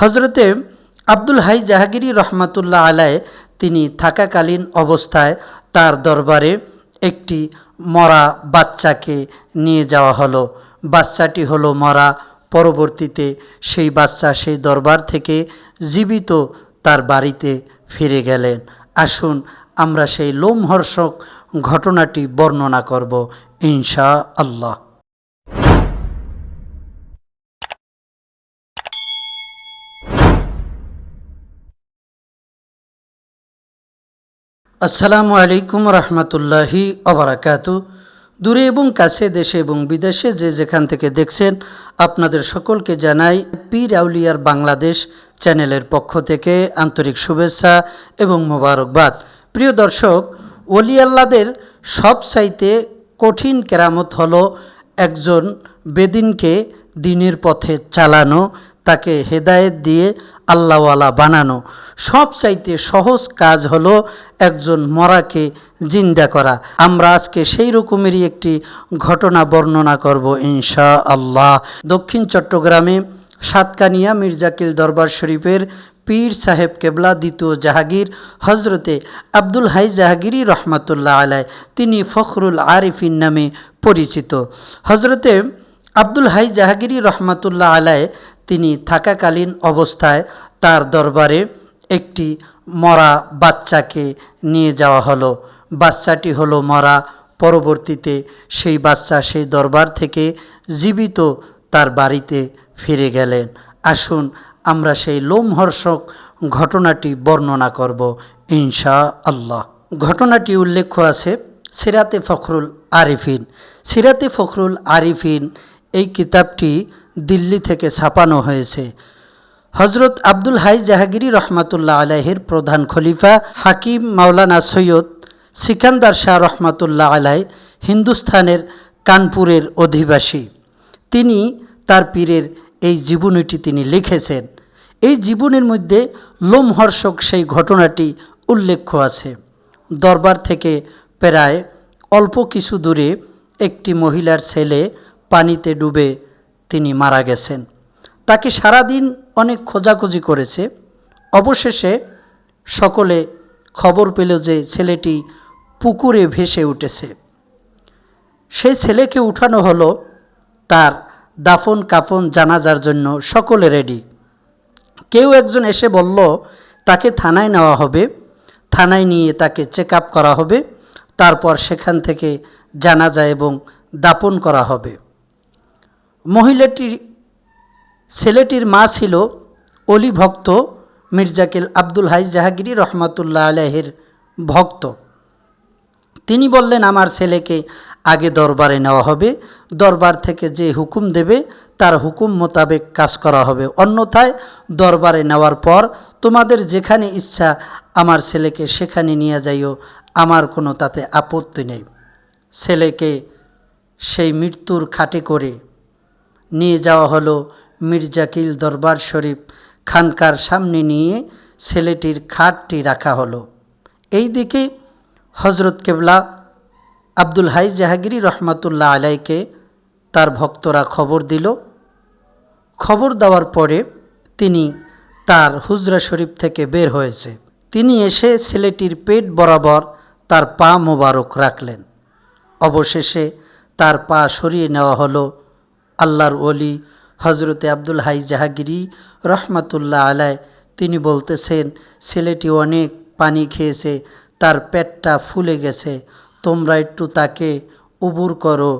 হজরতে আব্দুল হাই জাহাগিরি রহমাতুল্লাহ আলায় তিনি থাকাকালীন অবস্থায় তার দরবারে একটি মরা বাচ্চাকে নিয়ে যাওয়া হলো। বাচ্চাটি হলো মরা। পরবর্তীতে সেই বাচ্চা সেই দরবার থেকে জীবিত তার বাড়িতে ফিরে গেলেন। আসুন আমরা সেই লোমহর্ষক ঘটনাটি বর্ণনা করব ইনশা আল্লাহ আসসালামু আলাইকুম রহমতুল্লাহি অবরাকাতু। দূরে এবং কাছে, দেশে এবং বিদেশে যে যেখান থেকে দেখছেন, আপনাদের সকলকে জানাই পীর আউলিয়ার বাংলাদেশ চ্যানেলের পক্ষ থেকে আন্তরিক শুভেচ্ছা এবং মোবারকবাদ। প্রিয় দর্শক ওলি আল্লাদের সব চাইতে কঠিন কেরামত হলো একজন বেদিনকে দিনের পথে চালানো, তাকে হেদায়েত দিয়ে আল্লাহওয়ালা বানানো। সব চাইতে সহজ কাজ হলো একজন মরাকে জিন্দা করা। আমরা আজকে সেই রকমেরই একটি ঘটনা বর্ণনা করব ইনশা আল্লাহ দক্ষিণ চট্টগ্রামে সাতকানিয়া মির্জাকিল দরবার শরীফের পীর সাহেব কেবলা দ্বিতীয় জাহাগীর হজরতে আব্দুল হাই জাহাগিরি রহমাতুল্লাহ আলায় তিনি ফখরুল আরিফিন নামে পরিচিত। হজরতে আব্দুল হাই জাহাগিরি রহমাতুল্লাহ আলায় তিনি থাকাকালীন অবস্থায় তার দরবারে একটি মরা বাচ্চাকে নিয়ে যাওয়া হলো। বাচ্চাটি হলো মরা। পরবর্তীতে সেই বাচ্চা সেই দরবার থেকে জীবিত তার বাড়িতে ফিরে গেলেন। আসুন আমরা সেই লোমহর্ষক ঘটনাটি বর্ণনা করব ইনশা আল্লাহ ঘটনাটি উল্লেখ আছে সিরাতে ফখরুল আরিফিন। সিরাতে ফখরুল আরিফিন এই কিতাবটি দিল্লি থেকে ছাপানো হয়েছে। হজরত আব্দুল হাই জাহাগিরি রহমাতুল্লাহ আলাহের প্রধান খলিফা, হাকিম মাওলানা সৈয়দ সিকান্দার শাহ রহমাতুল্লাহ আলাই হিন্দুস্থানের কানপুরের অধিবাসী। তিনি তার পীরের এই জীবনীটি তিনি লিখেছেন। এই জীবনের মধ্যে লোমহর্ষক সেই ঘটনাটি উল্লেখ্য আছে। দরবার থেকে প্রায় অল্প কিছু দূরে একটি মহিলার ছেলে পানিতে ডুবে তিনি মারা গেছেন। তাকে সারাদিন অনেক খোঁজাখুঁজি করেছে। অবশেষে সকলে খবর পেল যে ছেলেটি পুকুরে ভেসে উঠেছে। সেই ছেলেকে উঠানো হলো তার দাফন কাফন জানাজার জন্য সকলে রেডি। কেউ একজন এসে বলল, তাকে থানায় নেওয়া হবে। থানায় নিয়ে তাকে চেক করা হবে। তারপর সেখান থেকে জানাজা এবং দাপন করা হবে। মহিলাটির ছেলেটির মা ছিল অলি ভক্ত মির্জাকেল আব্দুল হাইজ জাহাগিরি রহমাতুল্লাহ আলহের ভক্ত। তিনি বললেন, আমার ছেলেকে আগে দরবারে নেওয়া হবে। দরবার থেকে যে হুকুম দেবে, তার হুকুম মোতাবেক কাজ করা হবে। অন্যথায় দরবারে নেওয়ার পর তোমাদের যেখানে ইচ্ছা আমার ছেলেকে সেখানে নিয়ে যাইও। আমার কোনো তাতে আপত্তি নেই। ছেলেকে সেই মৃত্যুর খাটে করে নিয়ে যাওয়া হলো মির্জাকিল দরবার শরীফ খানকার সামনে নিয়ে ছেলেটির খাটটি রাখা হলো। এই দিকে হজরত কেবলা আব্দুল হাই জাহাগিরি রহমাতুল্লাহ আলাইকে তার ভক্তরা খবর দিল। খবর দেওয়ার পরে তিনি তার হুজরা শরীফ থেকে বের হয়েছে। তিনি এসে ছেলেটির পেট বরাবর তার পা মোবারক রাখলেন। অবশেষে তার পা সরিয়ে নেওয়া হলো আল্লাহর ওলি হজরতে আব্দুল হাই জাহাগিরি রহমাতুল্লাহ আলায় তিনি বলতেছেন, ছেলেটি অনেক পানি খেয়েছে, তার পেটটা ফুলে গেছে, তোমরা একটু তাকে উবুর করো।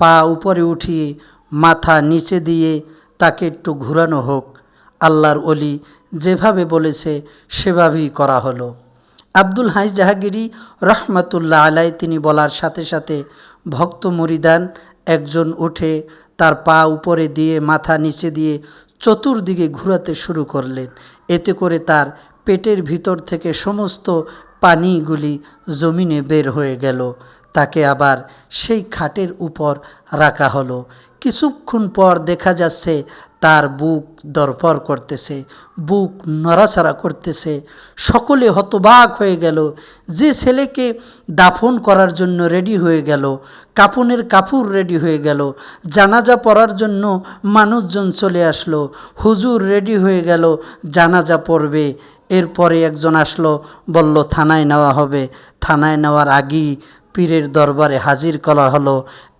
পা উপরে উঠিয়ে মাথা নিচে দিয়ে তাকে একটু ঘুরানো হোক। আল্লাহর অলি যেভাবে বলেছে, সেভাবেই করা হলো। আব্দুল হাই জাহাগিরি রহমাতুল্লাহ আলাই তিনি বলার সাথে সাথে ভক্ত মরিদান একজন উঠে তার পা উপরে দিয়ে, মাথা নিচে দিয়ে চতুর্দিকে ঘুরাতে শুরু করলেন। এতে করে তার পেটের ভিতর থেকে সমস্ত পানিগুলি জমিনে বের হয়ে গেল। তাকে আবার সেই খাটের উপর রাখা হলো। কিছুক্ষণ পর দেখা যাচ্ছে তার বুক দরপর করতেছে, বুক নড়াচড়া করতেছে, সকলে হতবাক হয়ে গেল। যে ছেলেকে দাফন করার জন্য রেডি হয়ে গেল, কাপনের কাপড় রেডি হয়ে গেল, জানাজা পড়ার জন্য মানুষজন চলে আসলো, হুজুর রেডি হয়ে গেল, জানাজা পড়বে। এরপরে একজন আসলো, বলল, থানায় নেওয়া হবে। থানায় নেওয়ার আগেই পীরের দরবারে হাজির করা হলো।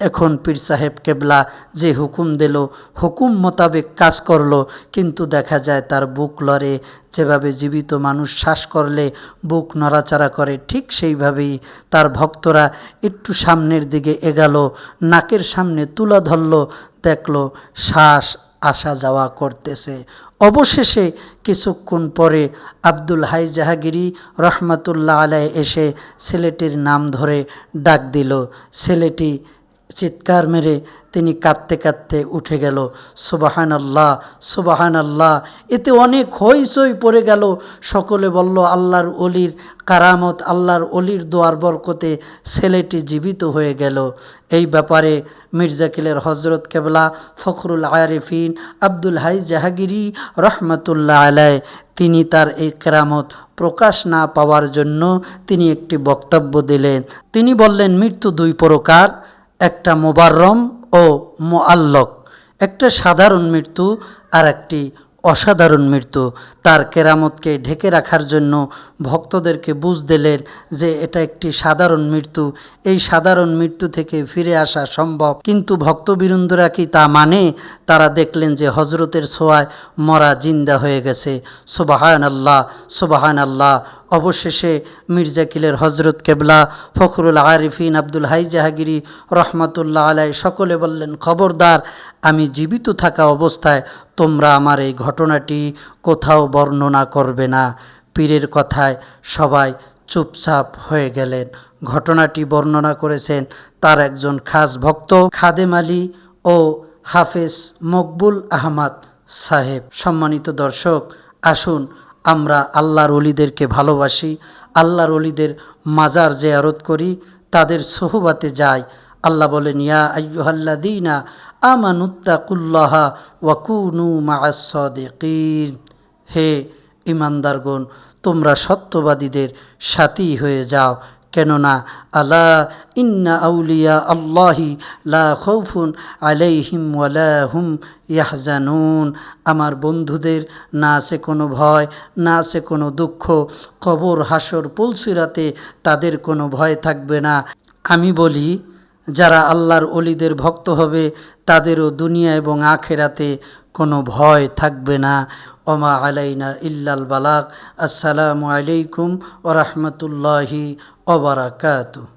এখন পীর সাহেব কেবলা যে হুকুম দিল, হুকুম মোতাবেক কাজ করল, কিন্তু দেখা যায় তার বুক লড়ে। যেভাবে জীবিত মানুষ শ্বাস করলে বুক নড়াচড়া করে, ঠিক সেইভাবেই তার ভক্তরা একটু সামনের দিকে এগালো, নাকের সামনে তুলা ধরলো, দেখল শ্বাস আসা যাওয়া করতেছে। অবশেষে কিছুক্ষণ পরে আব্দুল হাই জাহাগিরি রহমাতুল্লাহ আলাই এসে ছেলেটির নাম ধরে ডাক দিল। ছেলেটি চিৎকার মেরে তিনি কাঁদতে কাঁদতে উঠে গেল। সুবাহান আল্লাহ সুবাহান আল্লাহ এতে অনেক হইচই পড়ে গেল। সকলে বলল, আল্লাহর অলির কারামত, আল্লাহর অলির দোয়ার বরকতে ছেলেটি জীবিত হয়ে গেল। এই ব্যাপারে মির্জাকিলের হজরত কেবলা ফখরুল আয়ারিফিন আব্দুল হাই জাহাগিরি রহমতুল্লাহ আলায় তিনি তার এই কেরামত প্রকাশ না পাওয়ার জন্য তিনি একটি বক্তব্য দিলেন। তিনি বললেন, মৃত্যু দুই প্রকার। একটা মোবাররম ও মোআল্লক, একটা সাধারণ মৃত্যু আর একটি অসাধারণ মৃত্যু। তার কেরামতকে ঢেকে রাখার জন্য ভক্তদেরকে বুঝ দিলেন যে এটা একটি সাধারণ মৃত্যু। এই সাধারণ মৃত্যু থেকে ফিরে আসা সম্ভব। কিন্তু ভক্তবৃন্দরা কি তা মানে? তারা দেখলেন যে হজরতের ছোঁয়ায় মরা জিন্দা হয়ে গেছে। সুবাহান আল্লাহ সুবাহান আল্লাহ অবশেষে মির্জাকিলের হজরত কেবলা ফখরুল আরিফিন আব্দুল হাই জাহাগিরি রহমতুল্লাহ আলাই সকলে বললেন, খবরদার, আমি জীবিত থাকা অবস্থায় তোমরা আমার এই ঘটনাটি কোথাও বর্ণনা করবে না। পীরের কথায় সবাই চুপচাপ হয়ে গেলেন। ঘটনাটি বর্ণনা করেছেন তার একজন খাস ভক্ত খাদেম আলী ও হাফেজ মকবুল আহমদ সাহেব। সম্মানিত দর্শক, আসুন আমরা আল্লাহর অলিদেরকে ভালোবাসি, আল্লাহর অলিদের মাজার যে আরত করি, তাদের সহবাতে যাই। আল্লাহ বলেন, ইয়া আইয়ুহাল্লাদিনা আমানুত্তাকুল্লাহা ওয়াকুনু মাআস-সাদিকিন হে ইমানদারগণ তোমরা সত্যবাদীদের সাথী হয়ে যাও কেননা আলা ইন্না আউলিয়া আল্লাহি লা খৌফুন আলাইহিম ওয়ালাহুম ইয়াহজানুন। আমার বন্ধুদের না আছে কোনো ভয়, না আছে কোনো দুঃখ, কবর, হাসর, পুলসিরাতে তাদের কোনো ভয় থাকবে না। আমি বলি যারা আল্লাহর অলিদের ভক্ত হবে, তাদেরও দুনিয়া এবং আখেরাতে কোনো ভয় থাকবে না। ওমা আলাইনা ইল্লাল বালাক আসসালামু আলাইকুম ওরহমতুল্লাহি ওবরাকাতু